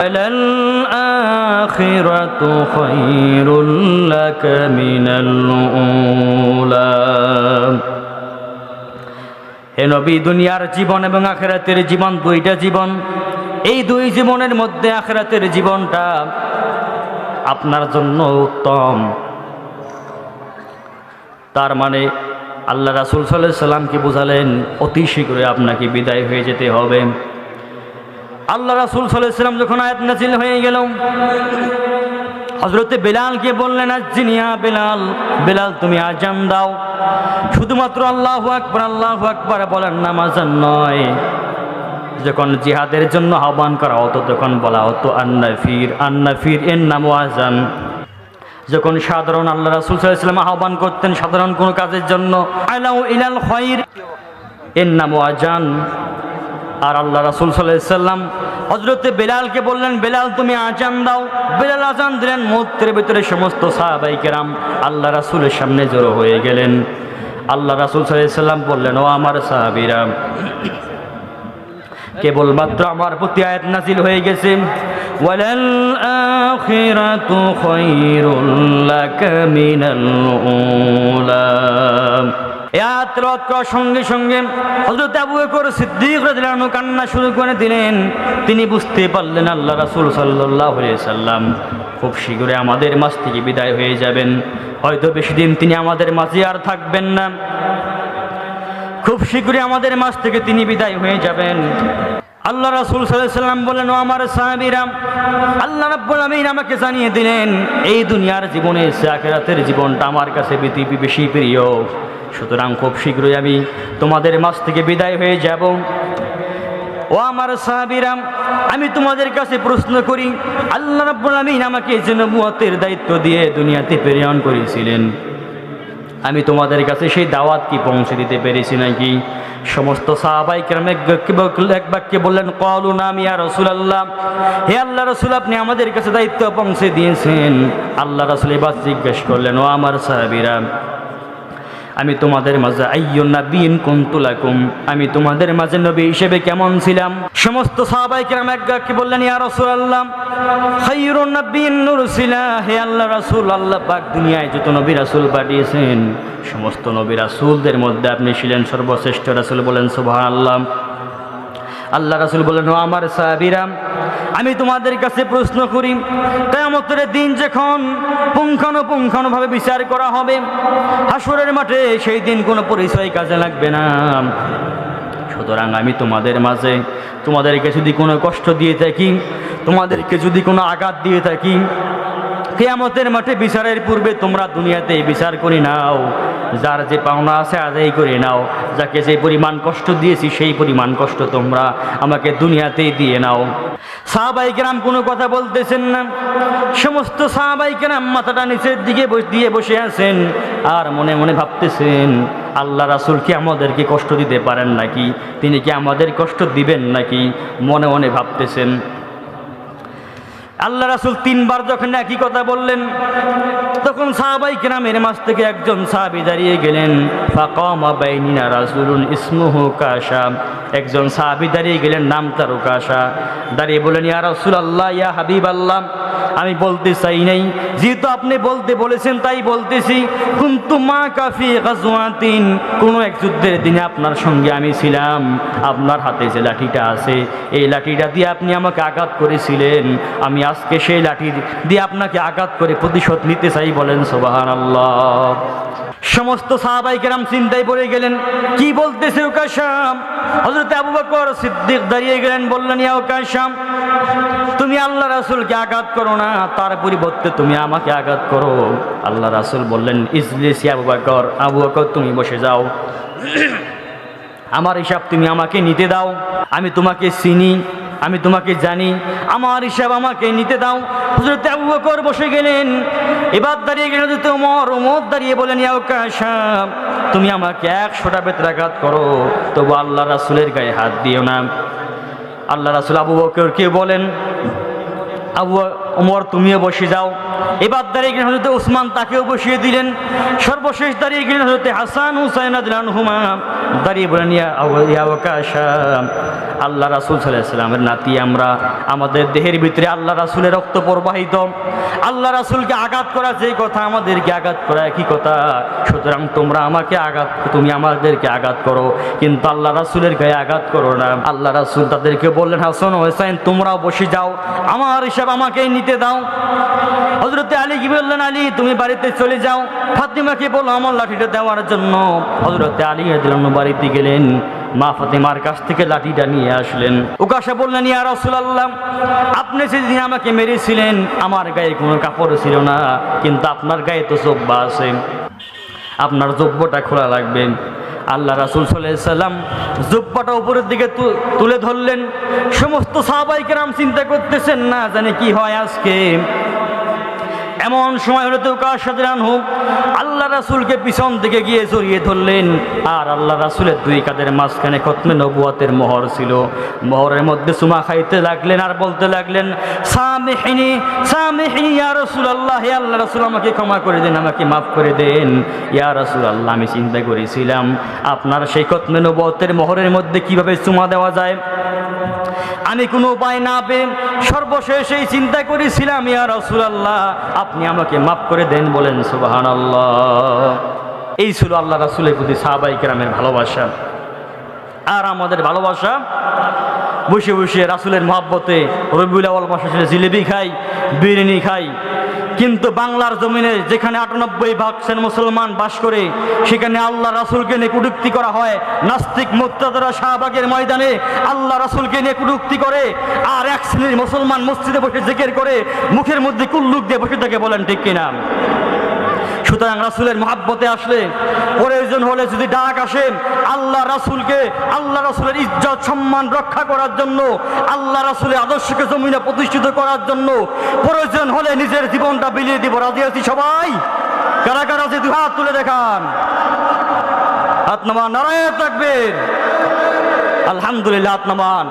الآخرة خير لك من الأولى হে নবী দুনিয়ার জীবন এবং আখেরাতের জীবন দুইটা জীবন এই দুই জীবনের মধ্যে আখেরাতের জীবনটা আপনার জন্য উত্তম তার মানে আল্লাহ রাসুল সাল্লাহ সাল্লামকে বোঝালেন অতি শীঘ্রই আপনাকে বিদায় হয়ে যেতে হবে আল্লাহ রাসুল সাল্লাম যখন আয়াত নাজিল হয়ে গেল হজরতে বেলালকে বললেন আজিনিয়া বেলাল বেলাল তুমি আজান দাও। শুধুমাত্র আল্লাহ আকবর আল্লাহ আকবর বলার নামাজান নয়। যখন জিহাদের জন্য আহ্বান করা হতো, তখন বলা হতো, আন্না ফির আন্না ফির এর নাম আজান যখন সাধারণ আল্লাহ রাসুল সাল্লাম আহ্বান করতেন, সাধারণ কোনো কাজের জন্য, আলাউ ইলাল খয়র এর নাম আজান আর আল্লাহ রাসুল সাল্লাম হজরতে বেলালকে বললেন, বেলাল, তুমি আজান দাও। বেলাল আজান দিলেন মুহূর্তের ভিতরে সমস্ত সাহাবাই কেরাম আল্লাহ রাসুলের সামনে জড়ো হয়ে গেলেন। আল্লাহ রাসুল সাল্লাম বললেন, ও আমার সাহাবিরা, কেবলমাত্র আমার প্রতি আয়াত নাজিল হয়ে গেছে। ওয়ালাল আখিরাতু খায়রুল লাকা মিনাল সঙ্গে সঙ্গে কান্না শুরু করে দিলেন। তিনি বুঝতে পারলেন আল্লাহ রাসুল সাল্লাম খুব শীঘ্রই আমাদের মাঝ থেকে বিদায় হয়ে যাবেন। হয়তো বেশি দিন তিনি আমাদের মাঝে আর থাকবেন না। খুব শীঘ্রই আমাদের মাঝ থেকে তিনি বিদায় হয়ে যাবেন। আল্লাহ রাসুল সাল্লাম বলেন, ও আমার সাহাবিরাম আল্লাহ রাব্বুল আমিন আমাকে জানিয়ে দিলেন, এই দুনিয়ার জীবনে আখেরাতের জীবনটা আমার কাছে পৃথিবী বেশি প্রিয়। সুতরাং খুব শীঘ্রই আমি তোমাদের মাঝ থেকে বিদায় হয়ে যাব। ও আমার সাহাবিরাম আমি তোমাদের কাছে প্রশ্ন করি, আল্লাহ রাব্বুল আমিন আমাকে যে নবুয়তের দায়িত্ব দিয়ে দুনিয়াতে প্রেরণ করেছিলেন। আমি তোমাদের কাছে সেই দাওয়াত কি পৌঁছে দিতে পেরেছি নাকি? সমস্ত সাহাবাই কেরাম এক বাক্যে- বললেন, কলু নাম ইয়া রসুল আল্লাহ হে আল্লাহ রসুল, আপনি আমাদের কাছে দায়িত্ব পৌঁছে দিয়েছেন। আল্লাহ রসুল এবার জিজ্ঞেস করলেন, ও আমার সাহাবিরা আমি তোমাদের মাঝে আইয়ুন্না বিন কুন্তুলাকুম আমি তোমাদের মাঝে নবী হিসেবে কেমন ছিলাম? সমস্ত সাহাবাই এক গাকে বললেন, ইয়া রাসূলুল্লাহ খায়রুন নাবিয়িন নুরসিলা, হে আল্লাহ রাসূল, আল্লাহ পাক দুনিয়ায় যত নবী রাসূল পাঠিয়েছেন, সমস্ত নবী রাসূলদের মধ্যে আপনি ছিলেন সর্বশ্রেষ্ঠ রাসূল বলেন সুবহানাল্লাহ। আল্লাহ রাসুল বললেন ও আমার সাহাবিরাম আমি তোমাদের কাছে প্রশ্ন করি, কেয়ামতের দিন যখন পুঙ্খানুপুঙ্খানুভাবে বিচার করা হবে হাসরের মাঠে সেই দিন কোনো পরিচয় কাজে লাগবে না। সুতরাং আমি তোমাদের মাঝে তোমাদেরকে যদি কোনো কষ্ট দিয়ে থাকি, তোমাদেরকে যদি কোনো আঘাত দিয়ে থাকি, কেয়ামতের মাঠে বিচারের পূর্বে তোমরা দুনিয়াতে বিচার করে নাও। যার যে পাওনা আছে আদায় করে নাও। যাকে যে পরিমাণ কষ্ট দিয়েছি, সেই পরিমাণ কষ্ট তোমরা আমাকে দুনিয়াতেই দিয়ে নাও। সাহাবাই কেরাম কোনো কথা বলতেছেন না। সমস্ত সাহাবাই কেরাম মাথাটা নিচের দিকে দিয়ে বসে আছেন আর মনে মনে ভাবতেছেন, আল্লাহ রাসুল কি আমাদেরকে কষ্ট দিতে পারেন নাকি? তিনি কি আমাদের কষ্ট দিবেন নাকি? মনে মনে ভাবতেছেন। আল্লাহ রাসুল তিনবার যখন একই কথা বললেন, তখন সাহাবাই কেরামের মাছ থেকে একজন সাহাবি দাঁড়িয়ে গেলেন। একজন সাহাবি দাঁড়িয়ে গেলেন, নাম তার কাশা দাঁড়িয়ে বলেন ইয়া রাসুল আল্লাহ ইয়া হাবিব আল্লাহ আমি বলতে চাই নাই। যেহেতু আপনি বলতে বলেছেন, তাই বলতেছি। কিন্তু মা কাফি গাজওয়াতিন, কোনো এক যুদ্ধের দিনে আপনার সঙ্গে আমি ছিলাম। আপনার হাতে যে লাঠিটা আছে, এই লাঠিটা দিয়ে আপনি আমাকে আঘাত করেছিলেন। আমি আজকে সেই লাঠি দিয়ে আপনাকে আঘাত করে প্রতিশোধ নিতে চাই বলেন সোবাহান আল্লাহ সমস্ত সাহাবাই কেরাম চিন্তায় পড়ে গেলেন, কি বলতেছে ওকাশাম হজরত আবু বকর সিদ্দিক দাঁড়িয়ে গেলেন, বললেন, ইয়া ওকাশাম তুমি আল্লাহ রাসুলকে আঘাত করো না, তার পরিবর্তে তুমি আমাকে আঘাত করো। আল্লাহ রাসুল বললেন, ইজলিস আবু বকর আবু বকর, তুমি বসে যাও। আমার হিসাব তুমি আমাকে নিতে দাও, আমি তোমাকে চিনি আমি তোমাকে জানি, আমার হিসাব আমাকে নিতে দাও। হুজরত আবু বকর বসে গেলেন, এবার দাঁড়িয়ে গেলেন হযরত ওমর। দাঁড়িয়ে বলেন ইয়া কাশাম তুমি আমাকে একশোটা বেতরাঘাত করো, তবু আল্লাহ রাসুলের গায়ে হাত দিও না। আল্লাহ রাসুল আবু বকরকে বলেন, আবু ওমর তুমিও বসে যাও। এবার দাঁড়িয়ে গেলেন হজরত উসমান, তাকেও বসিয়ে দিলেন। সর্বশেষ দাঁড়িয়ে গেলেন হজরত হাসান হুসাইন হুমা দাঁড়িয়ে বলেন আল্লাহ রাসুল সাল্লামের নাতি আমরা। আমাদের দেহের ভিতরে আল্লাহ রাসুলের রক্ত প্রবাহিত। আল্লাহ রাসুলকে আঘাত করা যে কথা, আমাদেরকে আঘাত করা একই কথা। সুতরাং তোমরা আমাকে আঘাত, তুমি আমাদেরকে আঘাত করো। কিন্তু আল্লাহ রাসুলের গায়ে আঘাত করো না। আল্লাহ রাসুল তাদেরকে বললেন, হাসান হোসেন তোমরাও বসে যাও। আমার হিসাব আমাকেই নিতে দাও। হজরতে আলী কি বললেন, আলী, তুমি বাড়িতে চলে যাও। ফাতিমাকে বলো আমার লাঠিটা দেওয়ার জন্য। হজরতে আলী বাড়িতে গেলেন। মা ফাতেমার কাছ থেকে লাঠিটা নিয়ে আসলেন। উকাশা বললেন, ইয়া রাসূলুল্লাহ, আপনি সেদিন আমাকে মেরেছিলেন, আমার গায়ে কোনো কাপড় ছিল না, কিন্তু আপনার গায়ে তো জব্বা আছে। আপনার জব্বটা খোলা লাগবে। আল্লাহ রাসুল সাল্লাম জুব্বাটা উপরের দিকে তুলে ধরলেন। সমস্ত সাহাবাইকে নাম চিন্তা করতেছেন, না জানে কি হয় আজকে। এমন সময় হলে তো কার সাথে হোক, আল্লাহ রাসুলকে পিছন থেকে গিয়ে জড়িয়ে ধরলেন, আর আল্লাহ রাসুলের দুই কাদের মাঝখানে খতমে নবুয়াতের মোহর ছিল। মোহরের মধ্যে সুমা খাইতে লাগলেন আর বলতে লাগলেন, সামেহিনী সামেহিনী, ইয়া রসুল আল্লাহ হে আল্লাহ রাসুল, আমাকে ক্ষমা করে দেন, আমাকে মাফ করে দেন। ইয়া রসুল আল্লাহ আমি চিন্তা করেছিলাম, আপনার সেই খতমে নবুয়াতের মোহরের মধ্যে কীভাবে চুমা দেওয়া যায়? আমি কোনো উপায় না পেয়ে সর্বশেষ এই চিন্তা করেছিলাম, ইয়া রসুলাল্লাহ, আপনি আমাকে মাফ করে দেন বলেন সুবাহান এই ছিল আল্লাহ রাসুলের প্রতি সাহাবাই কেরামের ভালোবাসা। আর আমাদের ভালোবাসা, বসে বসে রাসুলের মহাব্বতে রবিউল আওয়াল মাসে জিলেবি খাই, বিরিয়ানি খাই কিন্তু বাংলার জমিনে যেখানে আটানব্বই ভাগ সেন মুসলমান বাস করে, সেখানে আল্লাহ রাসুলকে নিয়ে কুটুক্তি করা হয়। নাস্তিক মোত্তাদারা শাহবাগের ময়দানে আল্লাহ রাসুলকে নিয়ে কুটুক্তি করে আর এক শ্রেণির মুসলমান মসজিদে বসে জেকের করে, মুখের মধ্যে কুল্লুক দিয়ে বসে থাকে, বলেন ঠিক কিনা? সুতরাং রাসুলের মহাব্বতে আসলে প্রয়োজন হলে যদি ডাক আসে আল্লাহ রাসুলকে, আল্লাহ রাসুলের ইজ্জত, সম্মান রক্ষা করার জন্য, আল্লাহ রাসুলের আদর্শকে জমিনে প্রতিষ্ঠিত করার জন্য প্রয়োজন হলে নিজের জীবনটা বিলিয়ে দিব। রাজি আছি সবাই? কারা কারা যে দুহাত তুলে দেখান। হাত নামান, নারায়ণ থাকবেন। আলহামদুলিল্লাহ, হাত নামান।